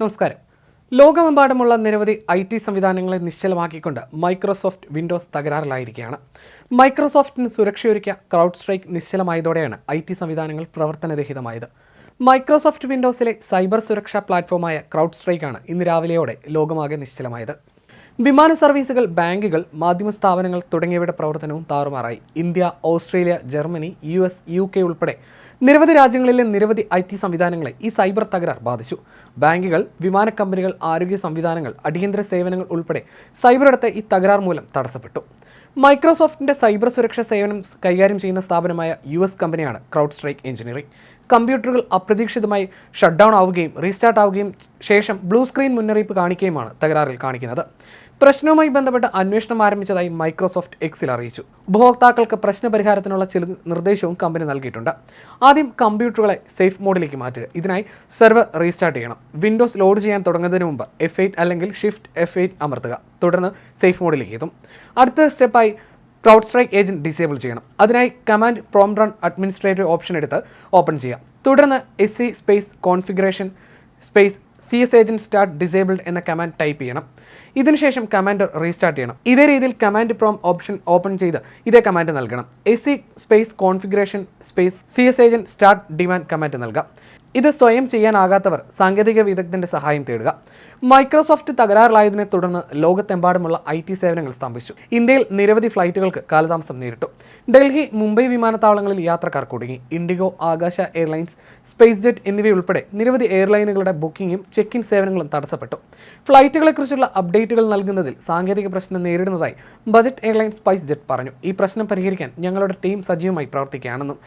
നമസ്കാരം. ലോകമെമ്പാടുമുള്ള നിരവധി ഐ ടി സംവിധാനങ്ങളെ നിശ്ചലമാക്കിക്കൊണ്ട് മൈക്രോസോഫ്റ്റ് വിൻഡോസ് തകരാറിലായിരിക്കുകയാണ്. മൈക്രോസോഫ്റ്റിന് സുരക്ഷയൊരുക്കിയ ക്രൗഡ് സ്ട്രൈക്ക് നിശ്ചലമായതോടെയാണ് ഐ ടി സംവിധാനങ്ങൾ പ്രവർത്തനരഹിതമായത്. മൈക്രോസോഫ്റ്റ് വിൻഡോസിലെ സൈബർ സുരക്ഷാ പ്ലാറ്റ്ഫോമായ ക്രൗഡ് സ്ട്രൈക്കാണ് ഇന്ന് രാവിലെയോടെ ലോകമാകെ നിശ്ചലമായത്. വിമാന സർവീസുകൾ ബാങ്കുകൾ മാധ്യമ സ്ഥാപനങ്ങൾ തുടങ്ങിയവയുടെ പ്രവർത്തനവും താറുമാറായി. India Australia Germany U S U K ഉൾപ്പെടെ നിരവധി രാജ്യങ്ങളിലെ നിരവധി ഐ ടി സംവിധാനങ്ങളെ ഈ സൈബർ തകരാർ ബാധിച്ചു. ബാങ്കുകൾ വിമാന കമ്പനികൾ ആരോഗ്യ സംവിധാനങ്ങൾ അടിയന്തര സേവനങ്ങൾ ഉൾപ്പെടെ സൈബറിടത്തെ ഈ തകരാർ മൂലം തടസ്സപ്പെട്ടു. മൈക്രോസോഫ്റ്റിന്റെ സൈബർ സുരക്ഷാ സേവനം കൈകാര്യം ചെയ്യുന്ന സ്ഥാപനമായ യു എസ് കമ്പനിയാണ് ക്രൗഡ് സ്ട്രൈക്ക് എഞ്ചിനീയറിംഗ്. കമ്പ്യൂട്ടറുകൾ അപ്രതീക്ഷിതമായി ഷട്ട് ഡൗൺ ആവുകയും റീസ്റ്റാർട്ട് ആവുകയും ശേഷം ബ്ലൂ സ്ക്രീൻ മുന്നറിയിപ്പ് കാണിക്കുകയുമാണ് തകരാറിൽ കാണിക്കുന്നത്. പ്രശ്നവുമായി ബന്ധപ്പെട്ട് അന്വേഷണം ആരംഭിച്ചതായി മൈക്രോസോഫ്റ്റ് എക്സിൽ അറിയിച്ചു. ഉപഭോക്താക്കൾക്ക് പ്രശ്നപരിഹാരത്തിനുള്ള ചില നിർദ്ദേശവും കമ്പനി നൽകിയിട്ടുണ്ട്. ആദ്യം കമ്പ്യൂട്ടറുകളെ സേഫ് മോഡിലേക്ക് മാറ്റുക. ഇതിനായി സെർവർ റീസ്റ്റാർട്ട് ചെയ്യണം. വിൻഡോസ് ലോഡ് ചെയ്യാൻ തുടങ്ങുന്നതിന് മുമ്പ് എഫ് അല്ലെങ്കിൽ ഷിഫ്റ്റ് എഫ് അമർത്തുക. തുടർന്ന് സേഫ് മോഡിലേക്ക് എത്തും. അടുത്ത സ്റ്റെപ്പായി ക്രൗഡ് സ്ട്രൈക്ക് ഏജന്റ് ഡിസേബിൾ ചെയ്യണം. അതിനായി command prompt run administrative option എടുത്ത് ഓപ്പൺ ചെയ്യാം. തുടർന്ന് S C space configuration space C S agent start disabled എന്ന കമാൻഡ് ടൈപ്പ് ചെയ്യണം. ഇതിനുശേഷം കമാൻഡ് റീസ്റ്റാർട്ട് ചെയ്യണം. ഇതേ രീതിയിൽ കമാൻഡ് പ്രോം ഓപ്ഷൻ ഓപ്പൺ ചെയ്ത് ഇതേ കമാൻഡ് നൽകണം. S C space configuration space C S agent start demand command നൽകാം. ഇത് സ്വയം ചെയ്യാനാകാത്തവർ സാങ്കേതിക വിദഗ്ധന്റെ സഹായം തേടുക. മൈക്രോസോഫ്റ്റ് തകരാറിലായതിനെ തുടർന്ന് ലോകത്തെമ്പാടുമുള്ള ഐ ടി സേവനങ്ങൾ സ്തംഭിച്ചു. ഇന്ത്യയിൽ നിരവധി ഫ്ലൈറ്റുകൾക്ക് കാലതാമസം നേരിട്ടു. ഡൽഹി മുംബൈ വിമാനത്താവളങ്ങളിൽ യാത്രക്കാർ കുടുങ്ങി. ഇൻഡിഗോ ആകാശ എയർലൈൻസ് സ്പേസ് ജെറ്റ് എന്നിവയുൾപ്പെടെ നിരവധി എയർലൈനുകളുടെ ബുക്കിംഗും ചെക്ക് ഇൻ സേവനങ്ങളും തടസ്സപ്പെട്ടു. ഫ്ലൈറ്റുകളെക്കുറിച്ചുള്ള അപ്ഡേറ്റുകൾ നൽകുന്നതിൽ സാങ്കേതിക പ്രശ്നം നേരിടുന്നതായി ബജറ്റ് എയർലൈൻസ് സ്പൈസ് ജെറ്റ് പറഞ്ഞു. ഈ പ്രശ്നം പരിഹരിക്കാൻ ഞങ്ങളുടെ ടീം സജീവമായി പ്രവർത്തിക്കുകയാണെന്നും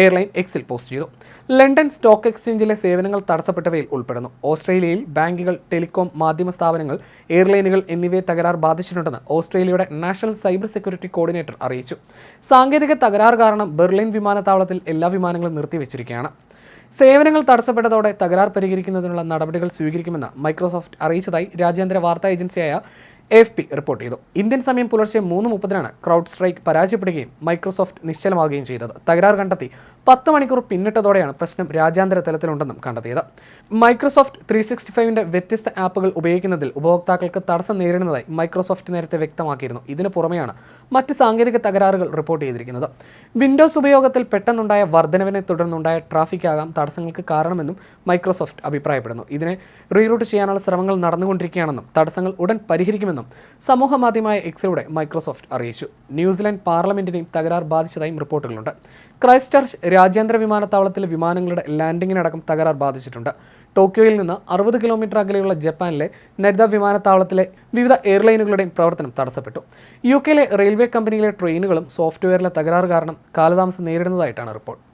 എയർലൈൻ എക്സിൽ പോസ്റ്റ് ചെയ്തു. ലണ്ടൻ സ്റ്റോക്ക് എക്സ്ചേഞ്ചിലെ സേവനങ്ങൾ തടസ്സപ്പെട്ടവയിൽ ഉൾപ്പെടുന്നു. ഓസ്ട്രേലിയയിൽ ബാങ്കുകൾ ടെലികോം മാധ്യമ സ്ഥാപനങ്ങൾ എയർലൈനുകൾ എന്നിവയെ തകരാർ ബാധിച്ചിട്ടുണ്ടെന്ന് ഓസ്ട്രേലിയയുടെ നാഷണൽ സൈബർ സെക്യൂരിറ്റി കോർഡിനേറ്റർ അറിയിച്ചു. സാങ്കേതിക തകരാർ കാരണം ബെർലിൻ വിമാനത്താവളത്തിൽ എല്ലാ വിമാനങ്ങളും നിർത്തിവെച്ചിരിക്കുകയാണ്. സേവനങ്ങൾ തടസ്സപ്പെട്ടതോടെ തകരാർ പരിഹരിക്കുന്നതിനുള്ള നടപടികൾ സ്വീകരിക്കുമെന്ന് മൈക്രോസോഫ്റ്റ് അറിയിച്ചതായി രാജ്യാന്തര വാർത്താ ഏജൻസിയായ എഫ് പി റിപ്പോർട്ട് ചെയ്തു. ഇന്ത്യൻ സമയം പുലർച്ചെ മൂന്ന് മുപ്പതിനാണ് ക്രൗഡ് സ്ട്രൈക്ക് പരാജയപ്പെടുകയും മൈക്രോസോഫ്റ്റ് നിശ്ചലമാവുകയും ചെയ്തത്. തകരാർ കണ്ടെത്തി പത്ത് മണിക്കൂർ പിന്നിട്ടതോടെയാണ് പ്രശ്നം രാജ്യാന്തര തലത്തിലുണ്ടെന്നും കണ്ടെത്തിയത്. മൈക്രോസോഫ്റ്റ് ത്രീ സിക്സ്റ്റി ഫൈവിന്റെ വ്യത്യസ്ത ആപ്പുകൾ ഉപയോഗിക്കുന്നതിൽ ഉപഭോക്താക്കൾക്ക് തടസ്സം നേരിടുന്നതായി മൈക്രോസോഫ്റ്റ് നേരത്തെ വ്യക്തമാക്കിയിരുന്നു. ഇതിനു പുറമെയാണ് മറ്റ് സാങ്കേതിക തകരാറുകൾ റിപ്പോർട്ട് ചെയ്തിരിക്കുന്നത്. വിൻഡോസ് ഉപയോഗത്തിൽ പെട്ടെന്നുണ്ടായ വർധനവിനെ തുടർന്നുണ്ടായ ട്രാഫിക് ആകാം തടസ്സങ്ങൾക്ക് കാരണമെന്നും മൈക്രോസോഫ്റ്റ് അഭിപ്രായപ്പെടുന്നു. ഇതിനെ റീറൂട്ട് ചെയ്യാനുള്ള ശ്രമങ്ങൾ നടന്നുകൊണ്ടിരിക്കുകയാണെന്നും തടസ്സങ്ങൾ ഉടൻ പരിഹരിക്കുമെന്നും സമൂഹ മാധ്യമമായ എക്സിലൂടെ മൈക്രോസോഫ്റ്റ് അറിയിച്ചു. ന്യൂസിലൻഡ് പാർലമെന്റിനെയും തകരാർ ബാധിച്ചതായും റിപ്പോർട്ടുകളുണ്ട്. ക്രൈസ്റ്റ് ചർച്ച് രാജ്യാന്തര വിമാനത്താവളത്തിലെ വിമാനങ്ങളുടെ ലാൻഡിങ്ങിനടക്കം തകരാർ ബാധിച്ചിട്ടുണ്ട്. ടോക്കിയോയിൽ നിന്ന് അറുപത് കിലോമീറ്റർ അകലെയുള്ള ജപ്പാനിലെ നരിത വിമാനത്താവളത്തിലെ വിവിധ എയർലൈനുകളുടെയും പ്രവർത്തനം തടസ്സപ്പെട്ടു. യു കെയിലെ റെയിൽവേ കമ്പനിയിലെ ട്രെയിനുകളും സോഫ്റ്റ്വെയറിലെ തകരാറ് കാരണം കാലതാമസം നേരിടുന്നതായിട്ടാണ് റിപ്പോർട്ട്.